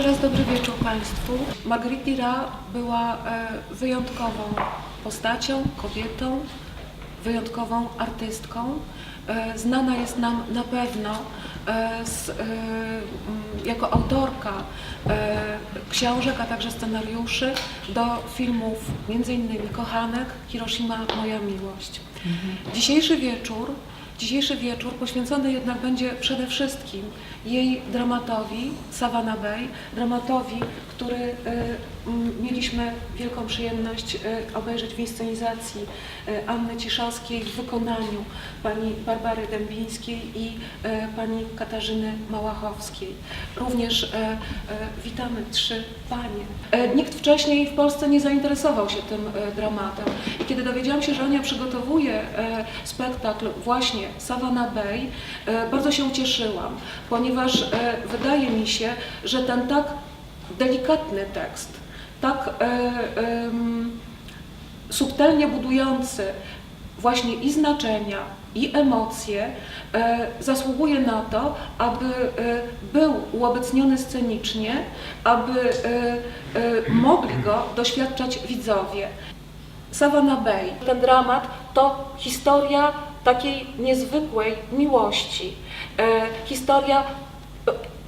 Jeszcze raz dobry wieczór Państwu. Marguerite Dira była e, wyjątkową postacią, kobietą, wyjątkową artystką. E, Znana jest nam na pewno e, z, jako autorka książek, a także scenariuszy do filmów m.in. Kochanek, Hiroshima, Moja miłość. Dzisiejszy wieczór Dzisiejszy wieczór poświęcony jednak będzie przede wszystkim jej dramatowi Savannah Bay, dramatowi, który m, mieliśmy wielką przyjemność y, obejrzeć w inscenizacji y, Anny Ciszowskiej w wykonaniu pani Barbary Dębińskiej i pani Katarzyny Małachowskiej. Również witamy trzy panie. Nikt wcześniej w Polsce nie zainteresował się tym dramatem i kiedy dowiedziałam się, że Ania przygotowuje e, spektakl właśnie Savannah Bay, e, bardzo się ucieszyłam, ponieważ e, wydaje mi się, że ten tak delikatny tekst, tak e, subtelnie budujący właśnie i znaczenia, i emocje, e, zasługuje na to, aby e, był uobecniony scenicznie, aby mogli go doświadczać widzowie. Savannah Bay. Ten dramat to historia takiej niezwykłej miłości. Historia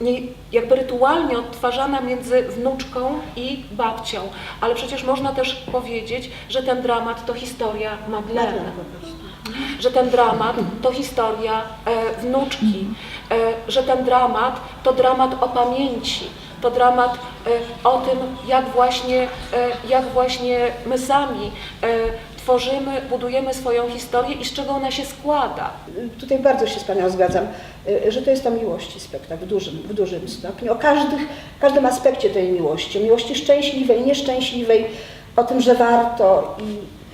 nie, jakby rytualnie odtwarzana między wnuczką i babcią. Ale przecież można też powiedzieć, że ten dramat to historia Madeleine że ten dramat to historia e, wnuczki, e, że ten dramat to dramat o pamięci, to dramat e, o tym, jak właśnie, e, jak właśnie my sami e, tworzymy, budujemy swoją historię i z czego ona się składa. Tutaj bardzo się z Panią zgadzam, y, że to jest o miłości spektakl w dużym, w dużym stopniu, o każdych, każdym aspekcie tej miłości, o miłości szczęśliwej, nieszczęśliwej, o tym, że warto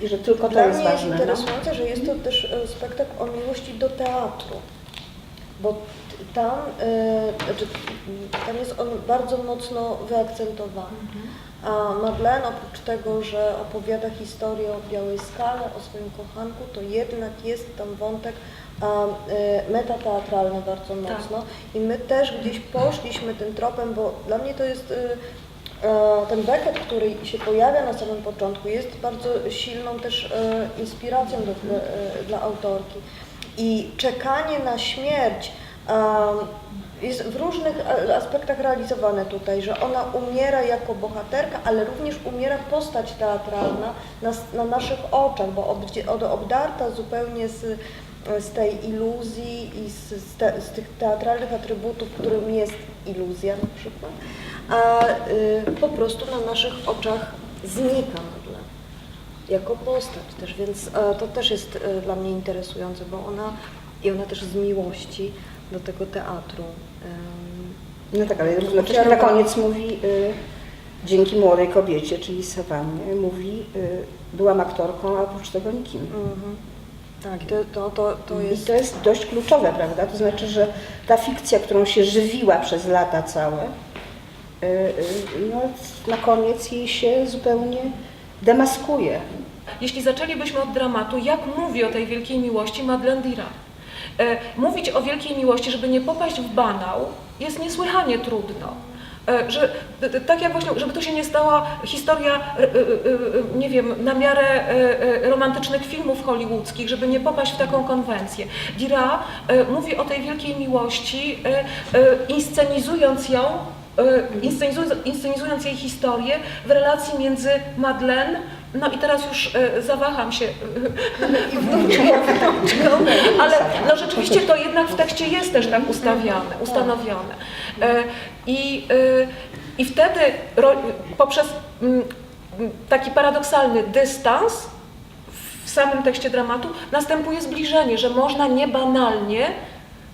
i, i że tylko to Dla jest mnie jest ważne. no. interesujące, że jest to też e, spektakl o miłości do teatru, bo tam, e, znaczy, tam jest on bardzo mocno wyakcentowany. A Madeleine oprócz tego, że opowiada historię o białej skale, o swoim kochanku, to jednak jest tam wątek a, e, metateatralny bardzo mocno i my też gdzieś poszliśmy tym tropem, bo dla mnie to jest e, ten Beckett, który się pojawia na samym początku, jest bardzo silną też e, inspiracją do, e, dla autorki. I czekanie na śmierć jest w różnych e, aspektach realizowane tutaj, że ona umiera jako bohaterka, ale również umiera postać teatralna na, na naszych oczach, bo od, obdarta zupełnie z, z tej iluzji i z, z, te, z tych teatralnych atrybutów, którym jest iluzja na przykład, a y, po prostu na naszych oczach znika nagle jako postać też, więc e, to też jest e, dla mnie interesujące, bo ona i ona też z miłości do tego teatru. No tak, ale równocześnie na koniec mówi, y, dzięki młodej kobiecie, czyli Sawannie, mówi, y, byłam aktorką, a oprócz tego nikim. mhm. Tak, to, to, to, to I jest... to jest dość kluczowe, prawda? To znaczy, że ta fikcja, którą się żywiła przez lata całe, y, y, no, na koniec jej się zupełnie demaskuje. Jeśli zaczęlibyśmy od dramatu, jak mówi o tej wielkiej miłości Madeleine Dira? E, mówić o wielkiej miłości, żeby nie popaść w banał, jest niesłychanie trudno. E, że, tak jak właśnie, żeby to się nie stała historia, e, nie wiem, na miarę romantycznych filmów hollywoodzkich, żeby nie popaść w taką konwencję. Dira mówi o tej wielkiej miłości, inscenizując ją inscenizując, inscenizując jej historię w relacji między Madeleine, no i teraz już e, zawaham się i wnuczką, ale no rzeczywiście to jednak w tekście jest też tak ustawiane, ustanowione. E, I, e, i wtedy ro, poprzez mm, mm, taki paradoksalny dystans w samym tekście dramatu następuje zbliżenie, że można niebanalnie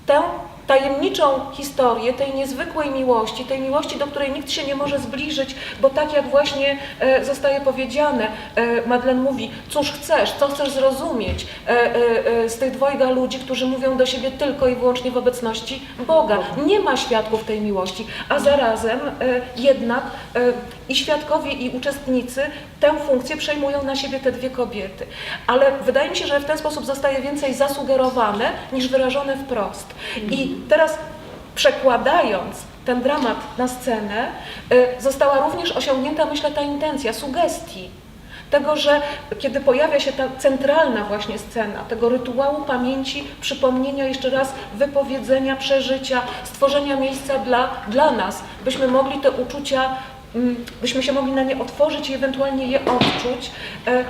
tę tajemniczą historię tej niezwykłej miłości, tej miłości, do której nikt się nie może zbliżyć, bo tak jak właśnie e, zostaje powiedziane, e, Madeleine mówi, cóż chcesz, co chcesz zrozumieć e, z tych dwojga ludzi, którzy mówią do siebie tylko i wyłącznie w obecności Boga. Nie ma świadków tej miłości, a zarazem jednak i świadkowie, i uczestnicy tę funkcję przejmują na siebie te dwie kobiety. Ale wydaje mi się, że w ten sposób zostaje więcej zasugerowane niż wyrażone wprost. I teraz przekładając ten dramat na scenę, y, została również osiągnięta, myślę, ta intencja sugestii. Tego, że kiedy pojawia się ta centralna właśnie scena, tego rytuału pamięci, przypomnienia jeszcze raz wypowiedzenia, przeżycia, stworzenia miejsca dla, dla nas, byśmy mogli te uczucia, byśmy się mogli na nie otworzyć i ewentualnie je odczuć, e,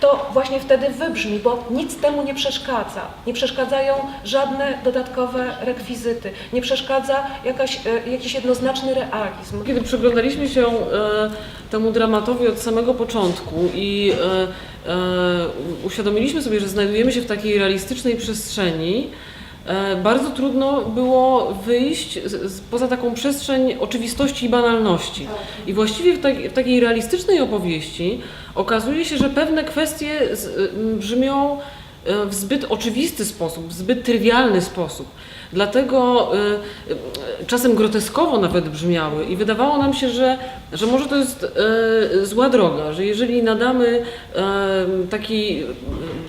to właśnie wtedy wybrzmi, bo nic temu nie przeszkadza. Nie przeszkadzają żadne dodatkowe rekwizyty, nie przeszkadza jakaś, e, jakiś jednoznaczny realizm. Kiedy przyglądaliśmy się e, temu dramatowi od samego początku i uświadomiliśmy sobie, że znajdujemy się w takiej realistycznej przestrzeni, bardzo trudno było wyjść poza taką przestrzeń oczywistości i banalności. I właściwie w, tak, w takiej realistycznej opowieści okazuje się, że pewne kwestie brzmią e, w zbyt oczywisty sposób, w zbyt trywialny sposób. Dlatego y, y, czasem groteskowo nawet brzmiały i wydawało nam się, że, że może to jest y, zła droga, że jeżeli nadamy y, taki y,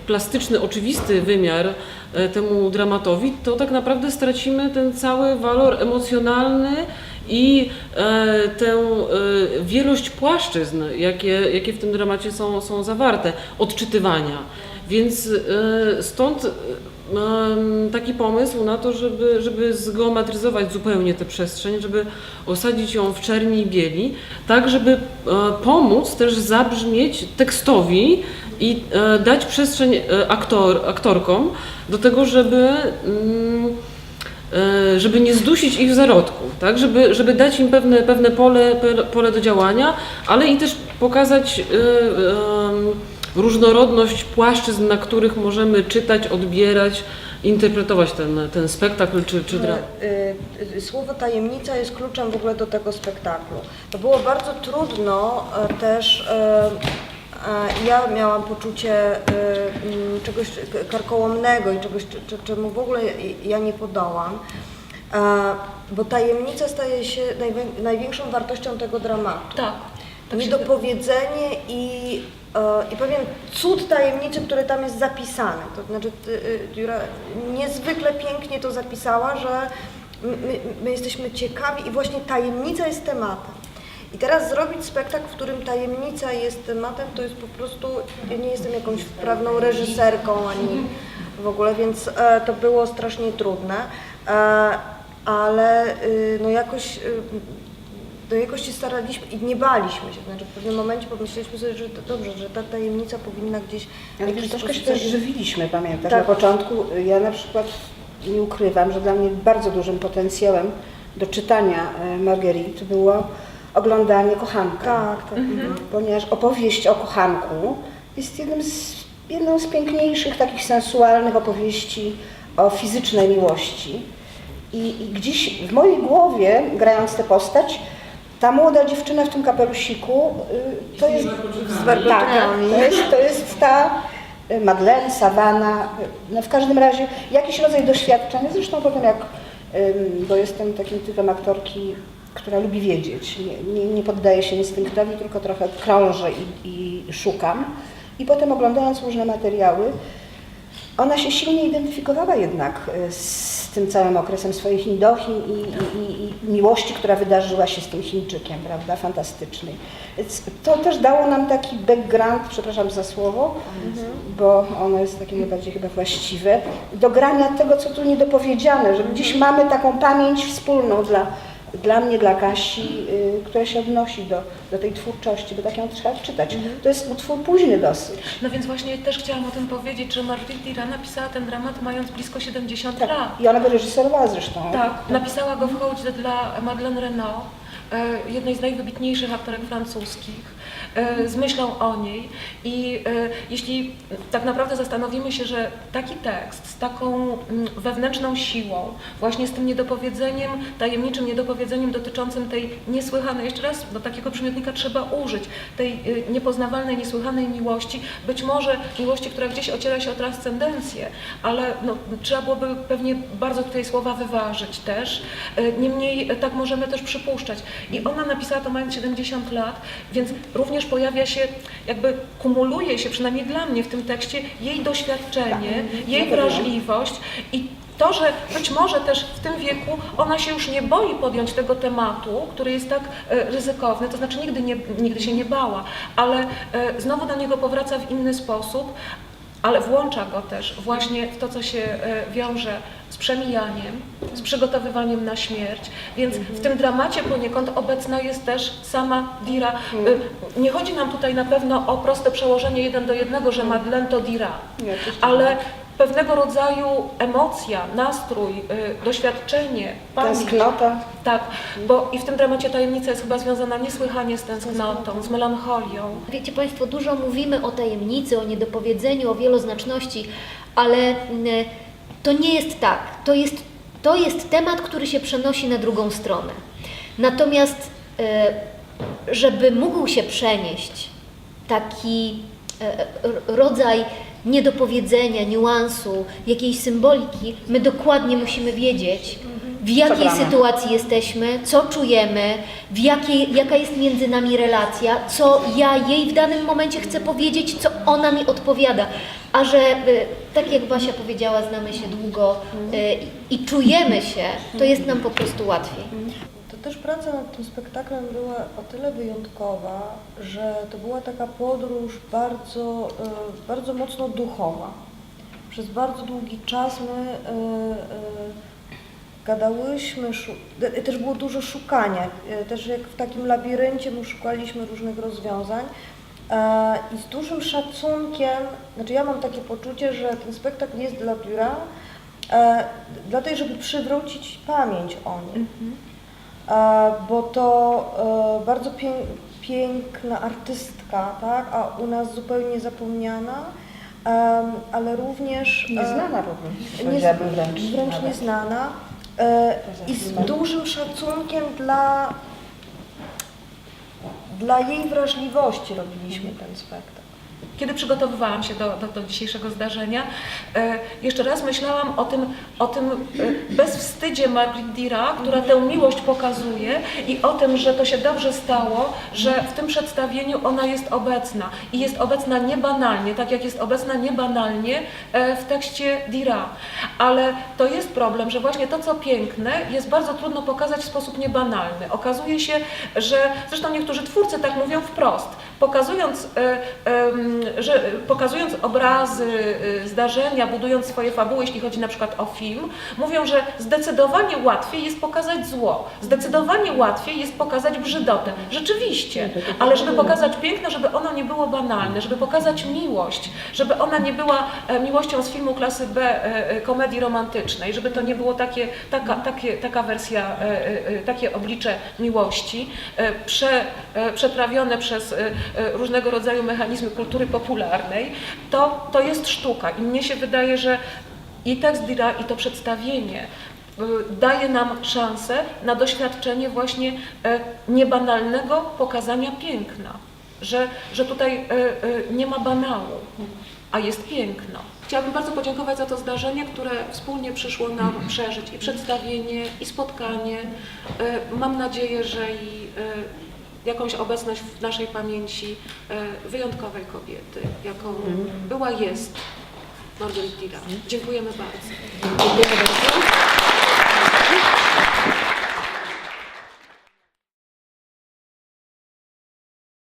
plastyczny, oczywisty wymiar y, temu dramatowi, to tak naprawdę stracimy ten cały walor emocjonalny i e, tę e, wielość płaszczyzn, jakie, jakie w tym dramacie są, są zawarte, odczytywania. Więc e, stąd em, taki pomysł na to, żeby, żeby zgeometryzować zupełnie tę przestrzeń, żeby osadzić ją w czerni i bieli, tak żeby e, pomóc też zabrzmieć tekstowi i e, dać przestrzeń e, aktor, aktorkom do tego, żeby mm, żeby nie zdusić ich w zarodku, tak? żeby, żeby dać im pewne, pewne pole, pole do działania, ale i też pokazać różnorodność płaszczyzn, na których możemy czytać, odbierać, interpretować ten, ten spektakl czy, czy dra- Y, y, Słowo tajemnica jest kluczem w ogóle do tego spektaklu. To było bardzo trudno e, też. e, e, Ja miałam poczucie mm, czegoś karkołomnego i czegoś, cze- cze- czemu w ogóle ja nie podołam. Bo tajemnica staje się najwię- największą wartością tego dramatu. Tak. tak Niedopowiedzenie i, i pewien cud tajemnicy, który tam jest zapisany. To znaczy, ty, y, niezwykle pięknie to zapisała, że my, my jesteśmy ciekawi i właśnie tajemnica jest tematem. I teraz zrobić spektakl, w którym tajemnica jest tematem, to jest po prostu, ja nie jestem jakąś wprawną reżyserką ani w ogóle, więc e, to było strasznie trudne, e, ale y, no jakoś y, do jakoś się staraliśmy i nie baliśmy się. Znaczy w pewnym momencie pomyśleliśmy sobie, że to dobrze, że ta tajemnica powinna gdzieś Ale jakiś troszkę się też żywiliśmy, pamiętasz? Tak. Na początku ja na przykład nie ukrywam, że dla mnie bardzo dużym potencjałem do czytania e, Marguerite było oglądanie kochanka. Tak, tak. Mhm. Ponieważ opowieść o kochanku jest jednym z, jedną z piękniejszych takich sensualnych opowieści o fizycznej miłości. I, I gdzieś w mojej głowie, grając tę postać, ta młoda dziewczyna w tym kapelusiku, y, to jest, Z tak, to jest, to jest ta y, Madeleine, Savana, y, no w każdym razie jakiś rodzaj doświadczenia. Zresztą potem jak, bo jestem takim typem aktorki, która lubi wiedzieć, nie, nie, nie poddaję się instynktowi, tylko trochę krążę i, i szukam. I potem oglądając różne materiały, ona się silnie identyfikowała jednak y, z tym całym okresem swojej Chindochii i, i, i, miłości, która wydarzyła się z tym Chińczykiem, prawda, fantastycznej. To też dało nam taki background, przepraszam za słowo, bo ono jest takie najbardziej chyba właściwe, do grania tego, co tu niedopowiedziane, że gdzieś mamy taką pamięć wspólną dla, dla mnie, dla Kasi, y, która się odnosi do, do tej twórczości, bo tak ją trzeba czytać. To jest utwór późny dosyć. No więc właśnie też chciałam o tym powiedzieć, że Marguerite Dira napisała ten dramat mając blisko 70 lat. Tak. I ona go reżyserowała zresztą. Tak, napisała go w hołdzie dla Madeleine Renaud, e, jednej z najwybitniejszych aktorek francuskich, z myślą o niej. I e, jeśli tak naprawdę zastanowimy się, że taki tekst z taką mm, wewnętrzną siłą, właśnie z tym niedopowiedzeniem, tajemniczym niedopowiedzeniem dotyczącym tej niesłychanej, jeszcze raz do takiego przymiotnika trzeba użyć, tej y, niepoznawalnej, niesłychanej miłości, być może miłości, która gdzieś ociera się o transcendencję, ale no, trzeba byłoby pewnie bardzo tutaj słowa wyważyć też. Y, Niemniej tak możemy też przypuszczać. I ona napisała to mając 70 lat, więc również pojawia się, jakby kumuluje się, przynajmniej dla mnie w tym tekście, jej doświadczenie, jej na pewno. wrażliwość i to, że być może też w tym wieku ona się już nie boi podjąć tego tematu, który jest tak e, ryzykowny, to znaczy nigdy, nie, nigdy się nie bała, ale e, znowu do niego powraca w inny sposób, ale włącza go też właśnie w to, co się e, wiąże z przemijaniem, z przygotowywaniem na śmierć. Więc w tym dramacie poniekąd obecna jest też sama Dira. E, Nie chodzi nam tutaj na pewno o proste przełożenie jeden do jednego, że Madeleine to Dira, ale pewnego rodzaju emocja, nastrój, y, doświadczenie, pamięć. Tęsknota. Tak, bo i w tym dramacie tajemnica jest chyba związana niesłychanie z tęsknotą, z melancholią. Wiecie Państwo, dużo mówimy o tajemnicy, o niedopowiedzeniu, o wieloznaczności, ale mm, to nie jest tak. To jest, to jest temat, który się przenosi na drugą stronę. Natomiast, e, żeby mógł się przenieść taki e, r- rodzaj niedopowiedzenia, niuansu, jakiejś symboliki, my dokładnie musimy wiedzieć, w jakiej gramy. sytuacji jesteśmy, co czujemy, w jakiej, jaka jest między nami relacja, co ja jej w danym momencie chcę powiedzieć, co ona mi odpowiada. A że, y, tak jak Basia powiedziała, znamy się długo y, i- czujemy się, to jest nam po prostu łatwiej. To też praca nad tym spektaklem była o tyle wyjątkowa, że to była taka podróż bardzo, e, bardzo mocno duchowa. Przez bardzo długi czas my gadałyśmy, też było dużo szukania, też jak w takim labiryncie my szukaliśmy różnych rozwiązań. E, I z dużym szacunkiem, znaczy ja mam takie poczucie, że ten spektakl jest dla biura, e, dla tej, żeby przywrócić pamięć o nim. E, bo to bardzo pię piękna artystka, tak, a u nas zupełnie zapomniana, ale również... Nieznana również, nie, wręcz. nieznana i z dużym szacunkiem dla, dla jej wrażliwości robiliśmy ten spektakl. Kiedy przygotowywałam się do, do, do dzisiejszego zdarzenia, e, jeszcze raz myślałam o tym, o tym e, bezwstydzie Margaret Dira, która tę miłość pokazuje i o tym, że to się dobrze stało, że w tym przedstawieniu ona jest obecna i jest obecna niebanalnie, tak jak jest obecna niebanalnie e, w tekście Dira. Ale to jest problem, że właśnie to, co piękne, jest bardzo trudno pokazać w sposób niebanalny. Okazuje się, że zresztą niektórzy twórcy tak mówią wprost, pokazując, że, pokazując obrazy, e, zdarzenia, budując swoje fabuły, jeśli chodzi na przykład o film, mówią, że zdecydowanie łatwiej jest pokazać zło, zdecydowanie łatwiej jest pokazać brzydotę. Rzeczywiście, ale żeby pokazać piękno, żeby ono nie było banalne, żeby pokazać miłość, żeby ona nie była e, miłością z filmu klasy B, e, e, komedii romantycznej, żeby to nie było takie, taka, takie, taka wersja, takie oblicze miłości, prze, przetrawione przez różnego rodzaju mechanizmy kultury popularnej, to, to jest sztuka. I mnie się wydaje, że i tekst Dira, i to przedstawienie y, daje nam szansę na doświadczenie właśnie e, niebanalnego pokazania piękna, że, że tutaj e, e, nie ma banału, a jest piękno. Chciałabym bardzo podziękować za to zdarzenie, które wspólnie przyszło nam przeżyć i przedstawienie, i spotkanie. Mam nadzieję, że i jakąś obecność w naszej pamięci e, wyjątkowej kobiety, jaką była, jest Margaret Dira. Dziękujemy bardzo.